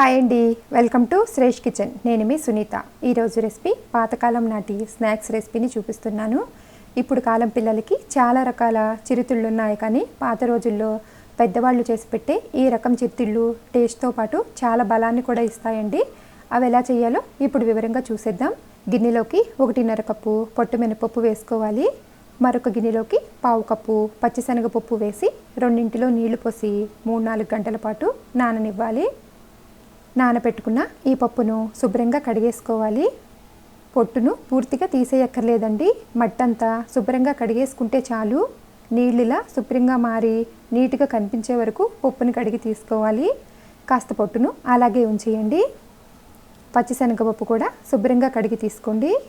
Hi అండి welcome to Shresh kitchen నేను మీ సునీత. ఈరోజు రెసిపీ పాతకాలం నాటి స్నాక్స్ రెసిపీని చూపిస్తున్నాను. ఇప్పుడు కాలం పిల్లలకి చాలా రకాల చిరుతిళ్ళు ఉన్నాయి కానీ పాత రోజుల్లో పెద్దవాళ్ళు చేసి పెట్టే ఈ రకం చిరుతిళ్ళు టేస్ట్తో పాటు చాలా బలాన్ని కూడా ఇస్తాయండి. అవి ఎలా చేయాలో ఇప్పుడు వివరంగా చూసేద్దాం. గిన్నెలోకి ఒకటిన్నర కప్పు పొట్టు మినపప్పు వేసుకోవాలి. మరొక గిన్నెలోకి పావు కప్పు పచ్చిశనగపప్పు వేసి రెండింటిలో నీళ్ళు పోసి మూడు నాలుగు గంటల పాటు నాననివ్వాలి. నానబెట్టుకున్న ఈ పప్పును శుభ్రంగా కడిగేసుకోవాలి. పొట్టును పూర్తిగా తీసేయక్కర్లేదండి. మట్టంతా శుభ్రంగా కడిగేసుకుంటే చాలు. నీళ్ళిలా శుభ్రంగా మారి నీట్గా కనిపించే వరకు పప్పుని కడిగి తీసుకోవాలి. కాస్త పొట్టును అలాగే ఉంచేయండి. పచ్చిశనగపప్పు కూడా శుభ్రంగా కడిగి తీసుకోండి.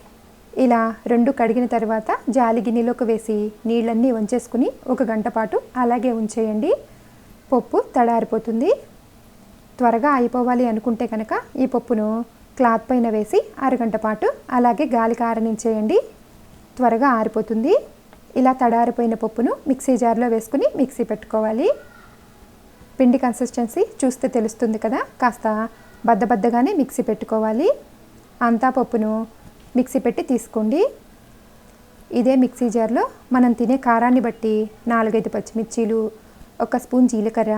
ఇలా రెండు కడిగిన తర్వాత జాలి గిన్నెలోకి వేసి నీళ్ళన్నీ వంచేసుకుని ఒక గంట పాటు అలాగే ఉంచేయండి. పప్పు తడారిపోతుంది. త్వరగా అయిపోవాలి అనుకుంటే కనుక ఈ పప్పును క్లాత్ పైన వేసి అరగంట పాటు అలాగే గాలి కారనించేయండి. త్వరగా ఆరిపోతుంది. ఇలా తడారిపోయిన పప్పును మిక్సీ జార్లో వేసుకుని మిక్సీ పెట్టుకోవాలి. పిండి కన్సిస్టెన్సీ చూస్తే తెలుస్తుంది కదా కాస్త బద్దబద్దగానే మిక్సీ పెట్టుకోవాలి. అంతా పప్పును మిక్సీ పెట్టి తీసుకోండి. ఇదే మిక్సీ జార్లో మనం తినే కారాన్ని బట్టి నాలుగైదు పచ్చిమిర్చీలు ఒక స్పూన్ జీలకర్ర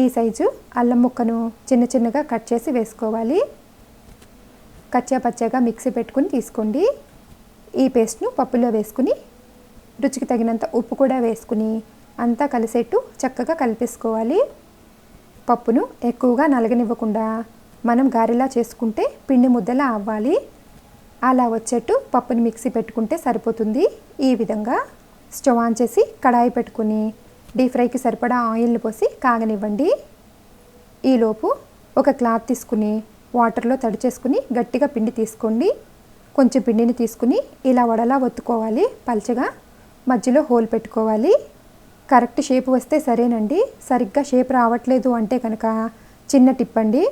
ఈ సైజు అల్లం ముక్కను చిన్న చిన్నగా కట్ చేసి వేసుకోవాలి. కచ్చా పచ్చగా మిక్సీ పెట్టుకుని తీసుకోండి. ఈ పేస్ట్ను పప్పులో వేసుకుని రుచికి తగినంత ఉప్పు కూడా వేసుకుని అంతా కలిసేట్టు చక్కగా కలిపేసుకోవాలి. పప్పును ఎక్కువగా నలగనివ్వకుండా మనం గారెలా చేసుకుంటే పిండి ముద్దలా అవ్వాలి. అలా వచ్చేట్టు పప్పుని మిక్సీ పెట్టుకుంటే సరిపోతుంది. ఈ విధంగా స్టవ్ ఆన్ చేసి కడాయి పెట్టుకుని డీప్ ఫ్రైకి సరిపడా ఆయిల్ని పోసి కాగనివ్వండి. ఈలోపు ఒక క్లాత్ తీసుకుని వాటర్లో తడి చేసుకుని గట్టిగా పిండి తీసుకోండి. కొంచెం పిండిని తీసుకుని ఇలా వడలా ఒత్తుకోవాలి పల్చగా. మధ్యలో హోల్ పెట్టుకోవాలి. కరెక్ట్ షేప్ వస్తే సరేనండి. సరిగ్గా షేప్ రావట్లేదు అంటే కనుక చిన్న టిప్ అండి.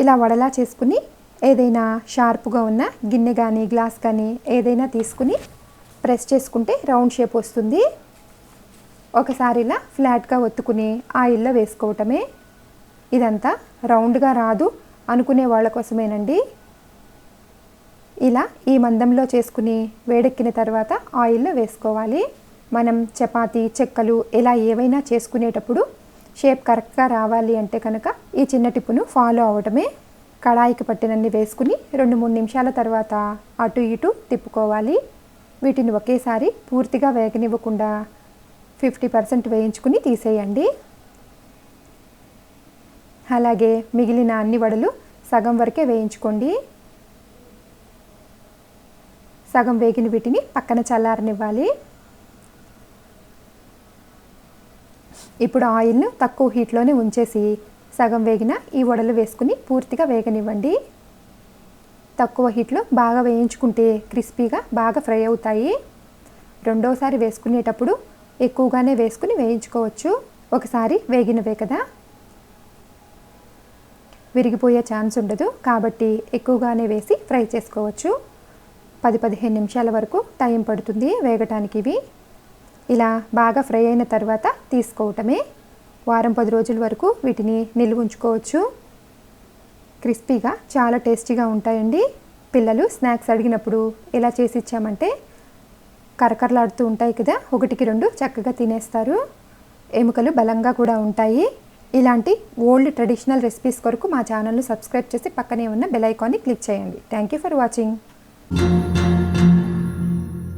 ఇలా వడలా చేసుకుని ఏదైనా షార్ప్గా ఉన్న గిన్నె కానీ గ్లాస్ కానీ ఏదైనా తీసుకుని ప్రెస్ చేసుకుంటే రౌండ్ షేప్ వస్తుంది. ఒకసారి ఇలా ఫ్లాట్గా ఒత్తుకుని ఆయిల్లో వేసుకోవటమే. ఇదంతా రౌండ్గా రాదు అనుకునే వాళ్ళ కోసమేనండి. ఇలా ఈ మందంలో చేసుకుని వేడెక్కిన తర్వాత ఆయిల్లో వేసుకోవాలి. మనం చపాతీ చెక్కలు ఇలా ఏవైనా చేసుకునేటప్పుడు షేప్ కరెక్ట్గా రావాలి అంటే కనుక ఈ చిన్న టిప్పును ఫాలో అవటమే కడాయికి పట్టినన్ని వేసుకుని రెండు మూడు నిమిషాల తర్వాత అటు ఇటు తిప్పుకోవాలి. వీటిని ఒకేసారి పూర్తిగా వేగనివ్వకుండా ఫిఫ్టీ పర్సెంట్ వేయించుకుని తీసేయండి. అలాగే మిగిలిన అన్ని వడలు సగం వరకే వేయించుకోండి. సగం వేగిన వీటిని పక్కన చల్లారనివ్వాలి. ఇప్పుడు ఆయిల్ను తక్కువ హీట్లోనే ఉంచేసి సగం వేగిన ఈ వడలు వేసుకుని పూర్తిగా వేగనివ్వండి. తక్కువ హీట్లో బాగా వేయించుకుంటే క్రిస్పీగా బాగా ఫ్రై అవుతాయి. రెండోసారి వేసుకునేటప్పుడు ఎక్కువగానే వేసుకుని వేయించుకోవచ్చు. ఒకసారి వేగినవే కదా. విరిగిపోయే ఛాన్స్ ఉండదు. కాబట్టి ఎక్కువగానే వేసి ఫ్రై చేసుకోవచ్చు. పది పదిహేను నిమిషాల వరకు టైం పడుతుంది వేగటానికి ఇవి. ఇలా బాగా ఫ్రై అయిన తర్వాత తీసుకోవటమే. వారం పది రోజుల వరకు వీటిని నిల్వ ఉంచుకోవచ్చు. క్రిస్పీగా చాలా టేస్టీగా ఉంటాయండి. పిల్లలు స్నాక్స్ అడిగినప్పుడు ఇలా చేసి ఇచ్చామంటే కరకరలాడుతూ ఉంటాయి కదా ఒకటికి రెండు చక్కగా తినేస్తారు. ఎముకలు బలంగా కూడా ఉంటాయి. ఇలాంటి ఓల్డ్ ట్రెడిషనల్ రెసిపీస్ కొరకు మా ఛానల్ను సబ్స్క్రైబ్ చేసి పక్కనే ఉన్న బెల్ ఐకాన్ని క్లిక్ చేయండి. Thank you for watching.